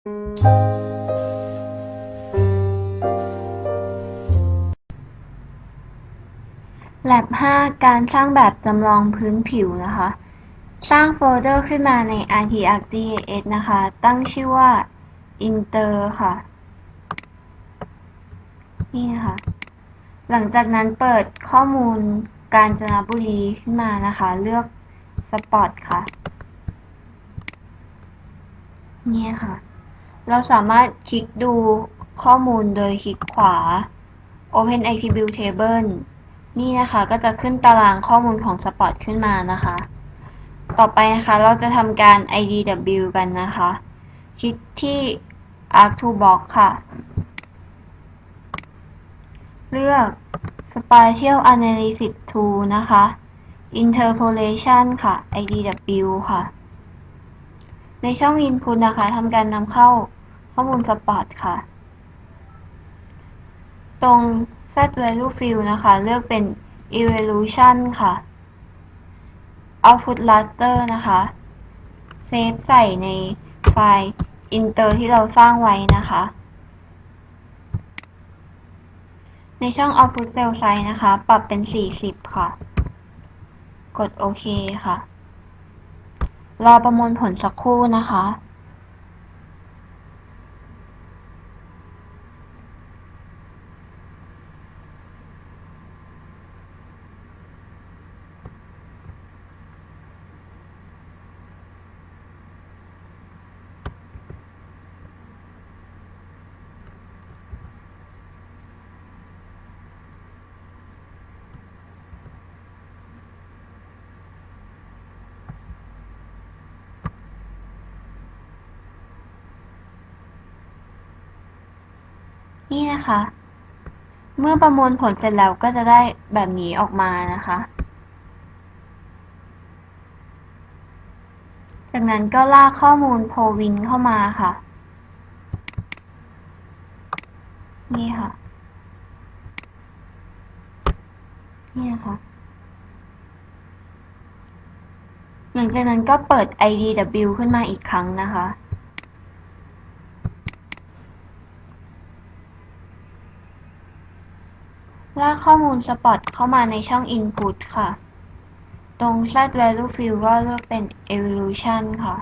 แลบ 5 การสร้างแบบจำลองพื้นผิวนะคะ สร้างโฟลเดอร์ขึ้นมาใน ArcGIS นะคะ ตั้งชื่อว่า Inter ค่ะ นี่นะคะหลังจากนั้นเปิดข้อมูลกาญจนบุรีขึ้นมานะคะ เลือก Spot ค่ะ นี่ค่ะ เราสามารถคลิกดูข้อมูลโดยคลิกขวา Open Attribute Table นี่นะคะก็จะขึ้นตารางข้อมูลของ Spot ขึ้นมานะคะ ต่อไปนะคะเราจะทำการ IDW กันนะคะ คลิกที่ Arc to Box ค่ะ เลือก Spatial Analysis Tool นะคะ Interpolation ค่ะ IDW ค่ะ ในช่อง Input นะคะทำการนำเข้าข้อมูล Spot ค่ะ ตรง Set Value Field นะคะ เลือกเป็น Evolution ค่ะ Output Raster นะคะ เซฟใส่ในไฟล์ Inter ที่เราสร้างไว้นะคะ ในช่อง Output Cell Size นะคะ ปรับเป็น 40 ค่ะ กดโอเคค่ะ รอประมวลผลสักครู่นะคะ นะคะ เมื่อประมวลผลเสร็จแล้วก็จะได้แบบนี้ออกมานะคะ จากนั้นก็ลากข้อมูลโพวินเข้ามาค่ะ นี่ค่ะ นี่นะคะหลังจากนั้นก็เปิด IDW ขึ้นมาอีกครั้งนะคะ ลากข้อมูล Spot เข้ามาในช่อง Input ค่ะ ตรง Set Value Field ก็เลือกเป็น Evolution ค่ะ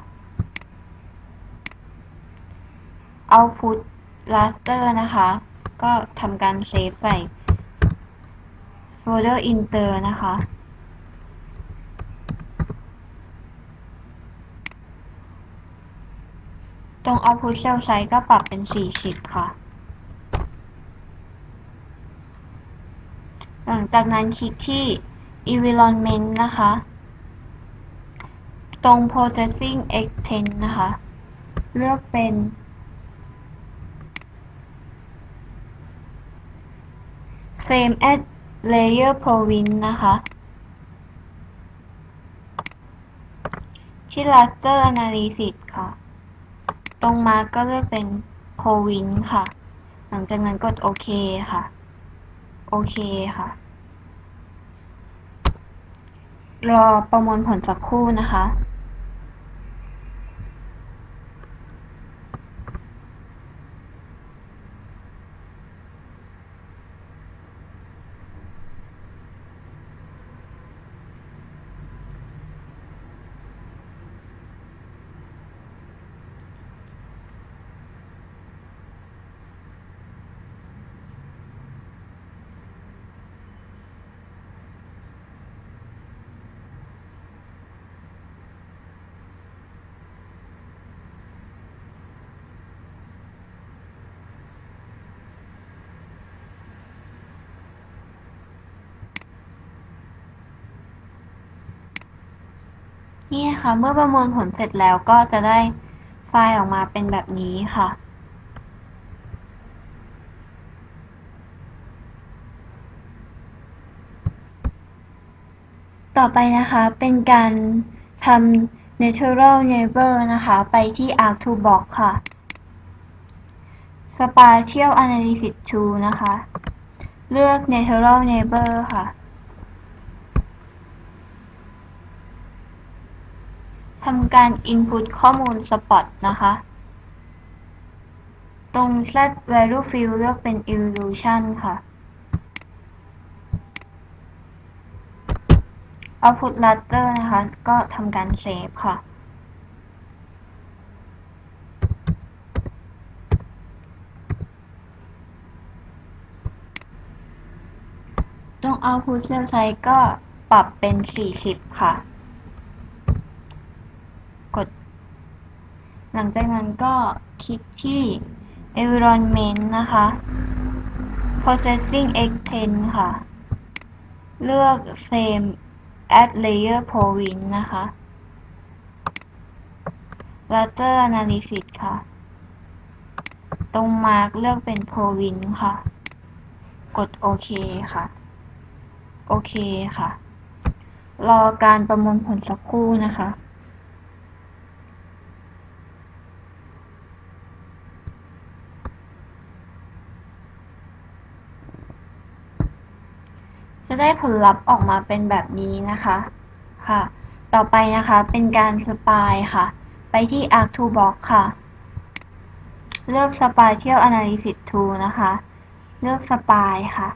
Output Raster นะคะ ก็ทำการเซฟใส่ Folder Inter นะคะ ตรง Output Cell Size ก็ปรับเป็น 40 ค่ะ หลังจากนั้นคลิกที่ environment นะคะ ตรง processing extend นะคะ เลือกเป็น same as layer province นะคะ ที่ raster analysis ค่ะ ตรงมาก็เลือกเป็น province ค่ะ หลังจากนั้นกดโอเคค่ะ โอเคค่ะ รอประมวลผลสักครู่นะคะ คะ เมื่อประมวลผลเสร็จแล้วก็จะได้ไฟล์ออกมาเป็นแบบนี้ค่ะ ต่อไปนะคะเป็นการทำ natural neighbor นะคะ ไปที่ arc to box ค่ะ spatial analysis tool นะคะ เลือก natural neighbor ค่ะำการ input ข้อมูล spot นะคะ ตรง set value field เลือกเป็น illusion ค่ะ output raster นะคะ ก็ทำการเซฟค่ะตรง output cell size ก็ปรับเป็น 40 ค่ะ กด หลังจากนั้นก็คลิกที่ environment นะคะ processing x10 ค่ะ เลือก same add layer province นะคะ raster analysis ค่ะ ตรง mark เลือกเป็น province ค่ะ กดโอเคค่ะ โอเคค่ะ รอการประมวลผลสักครู่นะคะ ได้ผลลัพธ์ออกมาเป็นแบบนี้นะคะค่ะ ต่อไปนะคะเป็นการสปายค่ะ ไปที่ arc to box ค่ะ เลือก spatial analysis tool นะคะ เลือกสปายค่ะ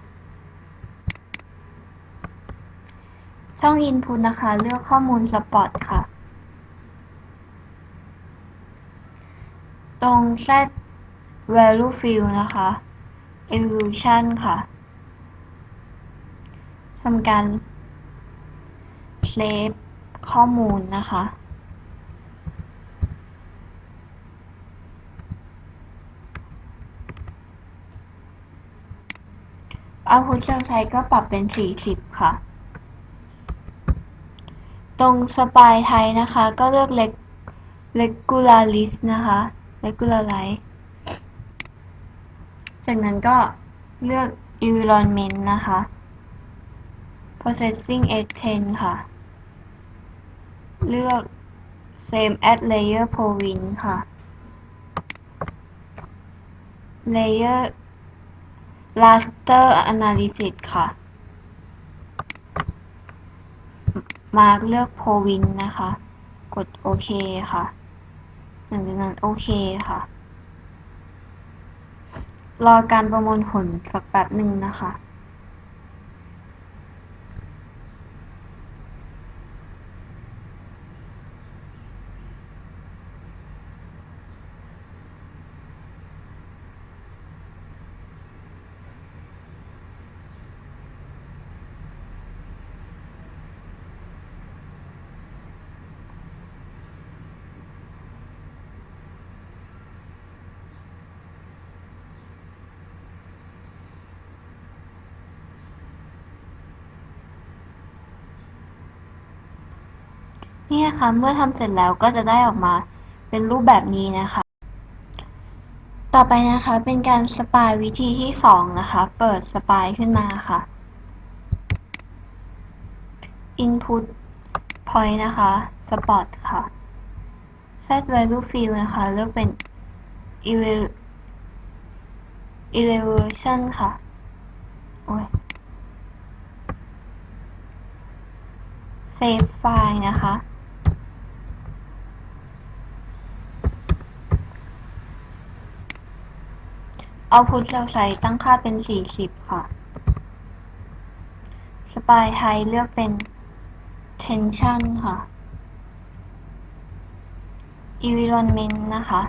ช่อง input นะคะ เลือกข้อมูล spot ค่ะ ตรง set value field นะคะ evolution ค่ะ ทำการเซฟข้อมูลนะคะ เอาพุทเซลไทยก็ปรับเป็น 40 ค่ะ ตรงสปายไทยนะคะ ก็เลือกเล็กเล็กกูลาลิสนะคะเล็กูลาไลจากนั้นก็เลือก environment นะคะ processing x10 ค่ะ เลือก same as layer province ค่ะ layer raster analysis ค่ะ mark เลือก province นะคะ กดโอเคค่ะ หลังจากนั้นโอเคค่ะ รอการประมวลผลสักแป๊บหนึ่งนะคะ นี่นะคะเมื่อทำเสร็จแล้วก็จะได้ออกมาเป็นรูปแบบนี้นะคะ ต่อไปนะคะเป็นการสปายวิธีที่สองนะคะ เปิดสปายขึ้นมาค่ะ input point นะคะ spot ค่ะ set value field นะคะ เลือกเป็น Ele- elevation ค่ะโอ้ย save file นะคะ output เราใช้ตั้งค่าเป็น 40 ค่ะ spy type เลือกเป็น tension ค่ะ environment นะคะ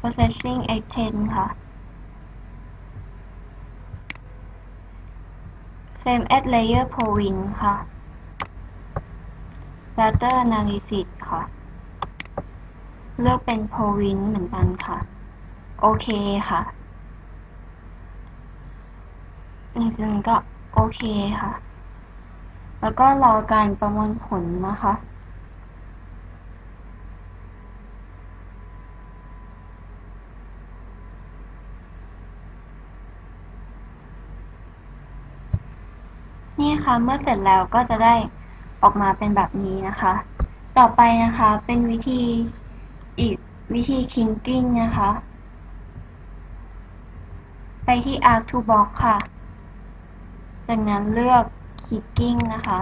processing x10 ค่ะ same as layer province ค่ะ raster analysis ค่ะ เลือกเป็น province เหมือนกันค่ะ โอเคค่ะอีกหนึ่งก็โอเคค่ะ แล้วก็รอการประมวลผลนะคะ นี่ค่ะ เมื่อเสร็จแล้วก็จะได้ออกมาเป็นแบบนี้นะคะ ต่อไปนะคะเป็นวิธีอีกวิธี kinking นะคะ ไปที่ Arc to Box ค่ะ จากนั้นเลือก Clicking นะคะ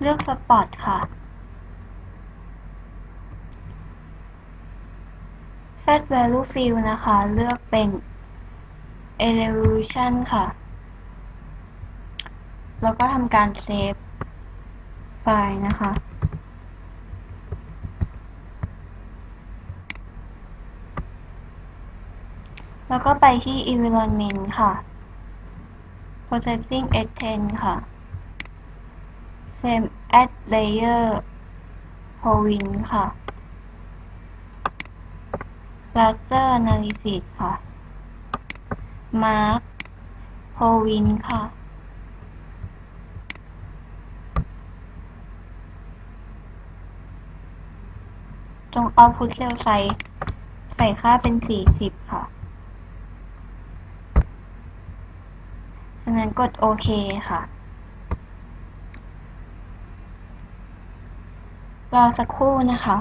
เลือก Spot ค่ะ Set Value Field นะคะ เลือกเป็น Evolution ค่ะ แล้วก็ทำการเซฟไฟล์นะคะ แล้วก็ไปที่ environment ค่ะ processing s10 ค่ะ same as layer provin ค่ะ raster analysis ค่ะ mark provin ค่ะ ตรง output cell size ใส่ค่าเป็น40ค่ะจากนั้นกดโอเคค่ะ รอสักครู่นะคะ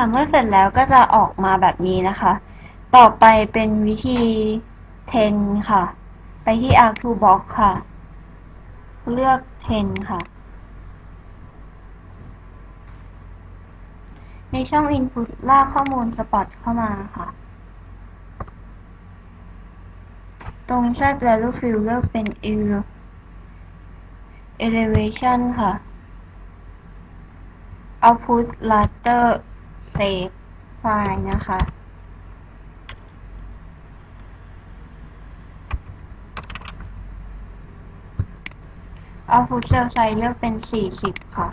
ค่ะ เมื่อเสร็จแล้วก็จะออกมาแบบนี้นะคะ ต่อไปเป็นวิธี 10 ค่ะ ไปที่ arc to box ค่ะ เลือก 10 ค่ะ ในช่อง input ลากข้อมูล spot เข้ามาค่ะ ตรง set value field เลือกเป็น elevation ค่ะ output เซฟไฟล์นะคะ เอาฟุตเซลไซเลือกเป็นสี่สิบค่ะ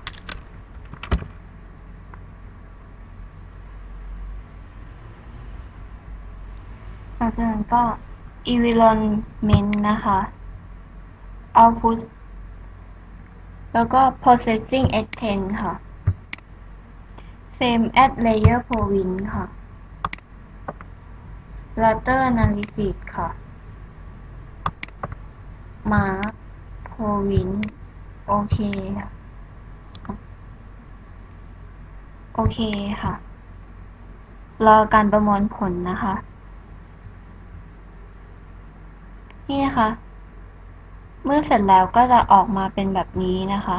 หลังจากนั้นก็อีเวเลนเมนนะคะ output แล้วก็ processing at 10 ค่ะ same as layer province ค่ะ raster analysis ค่ะ mark province โอเคค่ะ โอเคค่ะ รอการประมวลผลนะคะ นี่นะคะ เมื่อเสร็จแล้วก็จะออกมาเป็นแบบนี้นะคะ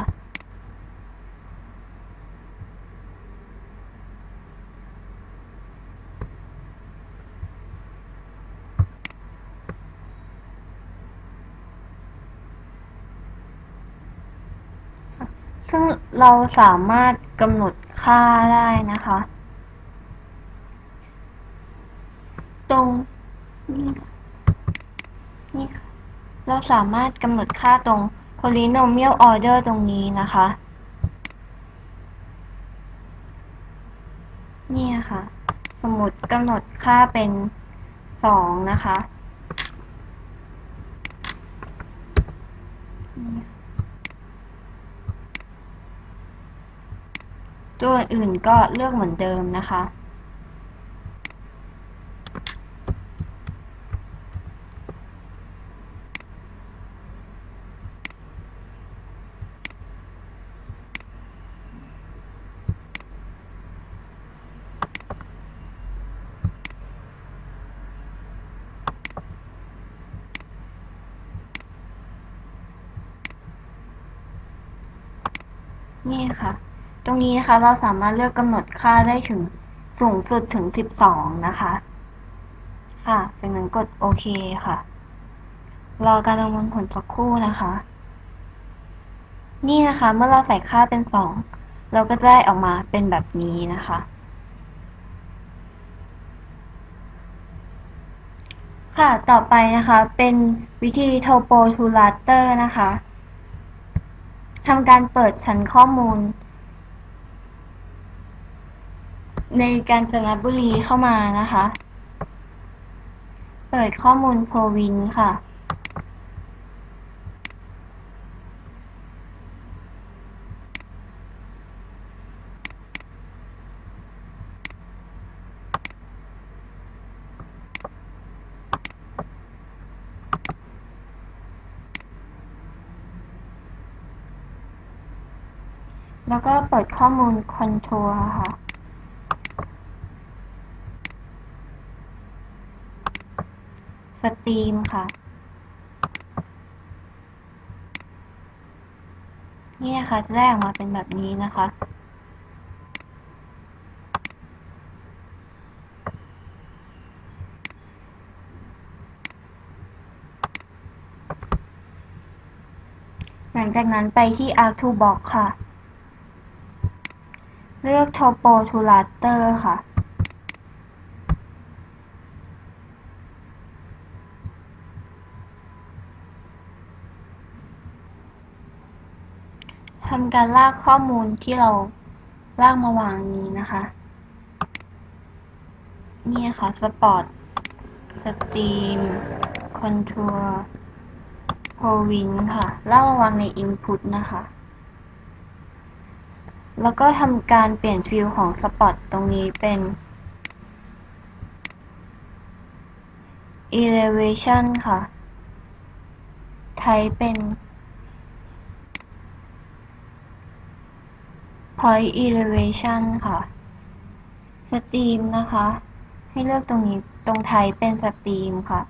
ซึ่งเราสามารถกำหนดค่าได้นะคะ ตรงนี่นี่เราสามารถกำหนดค่าตรง polynomial order ตรงนี้นะคะ นี่ค่ะ สมมติกำหนดค่าเป็นสองนะคะ ตัวอื่นก็เลือกเหมือนเดิมนะคะ นี่ค่ะ ตรงนี้นะคะ เราสามารถเลือกกำหนดค่าได้ถึงสูงสุดถึง 12 นะคะ ค่ะจากนั้นกดโอเคค่ะ รอการประมวลผลสักครู่นะคะ นี่นะคะ เมื่อเราใส่ค่าเป็น 2 เราก็จะได้ออกมาเป็นแบบนี้นะคะ ค่ะ ต่อไปนะคะ เป็นวิธี Topo to Raster นะคะทำการเปิดชั้นข้อมูล ในการจนบุรีเข้ามานะคะ เปิดข้อมูล Province ค่ะ แล้วก็เปิดข้อมูลคอนทัวร์ค่ะ สตรีมค่ะ นี่นะคะจะได้ออกมาเป็นแบบนี้นะคะ หลังจากนั้นไปที่ Arc to Box ค่ะ เลือก Topo to Raster ค่ะำการลากข้อมูลที่เราลากมาวางนี้นะคะ นี่ค่ะ Spot Stream Contour p o w i n ค่ะ ลากมาวางใน Input นะคะ แล้วก็ทำการเปลี่ยนฟิลของ Spot ตรงนี้เป็น Elevation ค่ะ ไทยเป็น Point Elevation ค่ะ Stream นะคะ ให้เลือกตรงนี้ตรงไทยเป็น Stream ค่ะ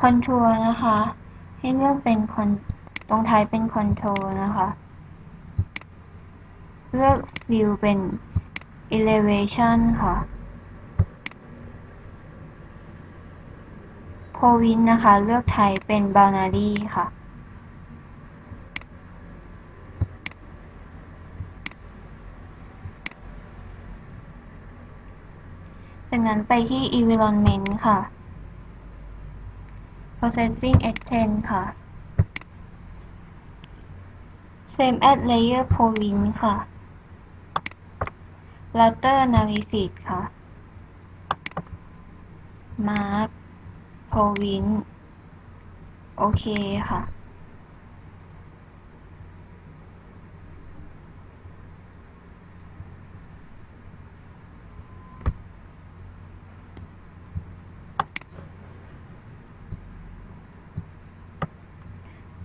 Contour นะคะ ให้เลือกเป็นคอนตรงไทยเป็น Contour นะคะ เลือก View เป็น Elevation ค่ะ p o w i n นะคะ เลือกไทยเป็น Boundary ค่ะ จากนั้นไปที่ environment ค่ะ processing extend ค่ะ same as layer province ค่ะ raster analysis ค่ะ mark province โอเคค่ะ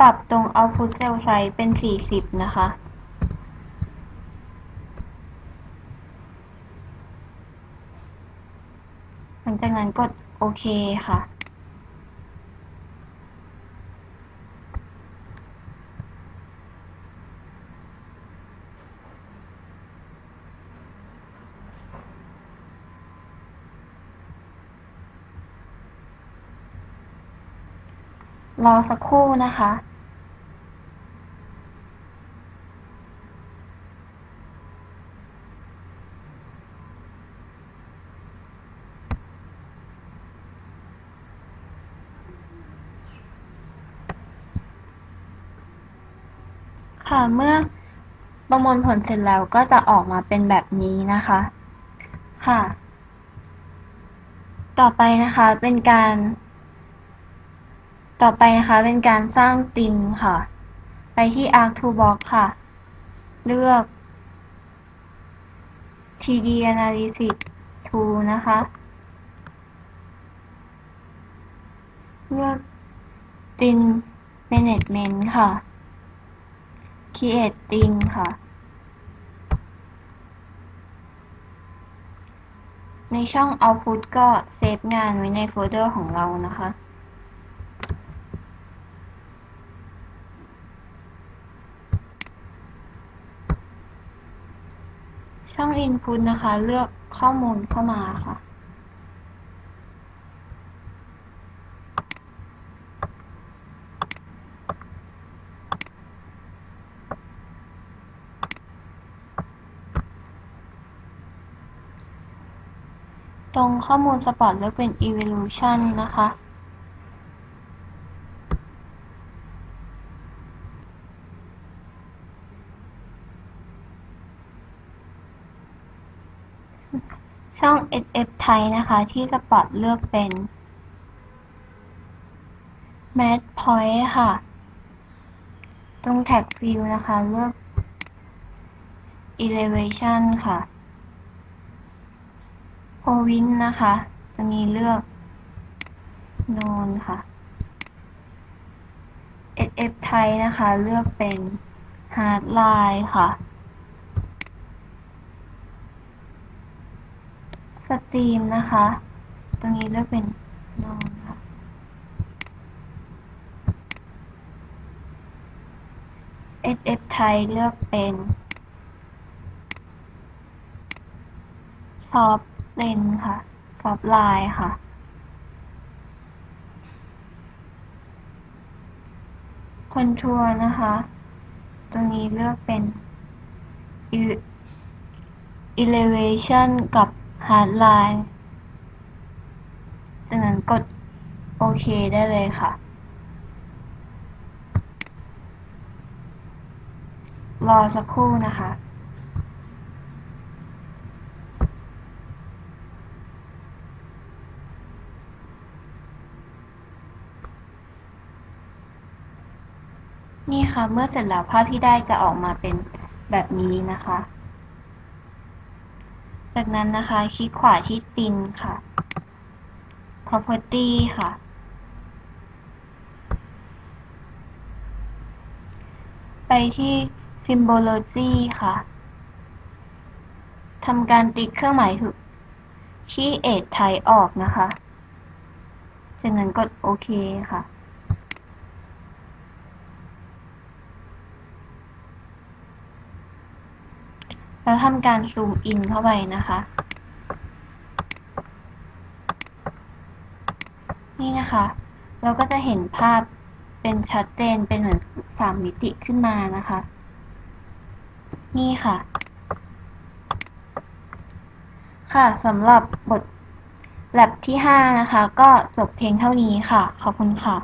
ปรับตรง output cell size เป็น 40 นะคะ หลังจากนั้นกดโอเคค่ะ รอสักครู่นะคะ เมื่อประมวลผลเสร็จแล้วก็จะออกมาเป็นแบบนี้นะคะ ค่ะ ต่อไปนะคะเป็นการ ต่อไปนะคะเป็นการสร้างตินค่ะ ไปที่ Arc to Box ค่ะ เลือก 3D Analysis Tool นะคะ เลือกติน Management ค่ะ Create ตินค่ะ ในช่อง Output ก็เซฟงานไว้ในโฟลเดอร์ของเรานะคะช่อง Input นะคะ เลือกข้อมูลเข้ามาค่ะ ตรงข้อมูลสปอร์ตเลือกเป็น Evolution นะคะ ช่อง SF ไทยนะคะ ที่สปอร์ตเลือกเป็น Match Point ค่ะ ตรง Tag Field นะคะ เลือก Elevation ค่ะ Province นะคะตรงนี้เลือก Known ค่ะ SF Type นะคะ เลือกเป็น Hardline ค่ะ สตรีมนะคะ ตรงนี้เลือกเป็นนอนค่ะ SF Type เลือกเป็น Soft Lens ค่ะ Soft Line ค่ะ คอนทัวร์นะคะ ตรงนี้เลือกเป็น elevation กับ hardline จากนั้นกดโอเคได้เลยค่ะ รอสักครู่นะคะ นี่ค่ะ เมื่อเสร็จแล้วภาพที่ได้จะออกมาเป็นแบบนี้นะคะ จากนั้นนะคะคลิกขวาที่ตินค่ะ property ค่ะ ไปที่ symbology ค่ะทำการติ๊กเครื่องหมายถูกที่ edge type ออกนะคะ จากนั้นกดโอเคค่ะ แล้วทำการซูมอินเข้าไปนะคะ นี่นะคะ เราก็จะเห็นภาพเป็นชัดเจนเป็นเหมือนสามมิติขึ้นมานะคะ นี่ค่ะ ค่ะสำหรับบทแลบที่ 5 นะคะ ก็จบเพียงเท่านี้ค่ะ ขอบคุณค่ะ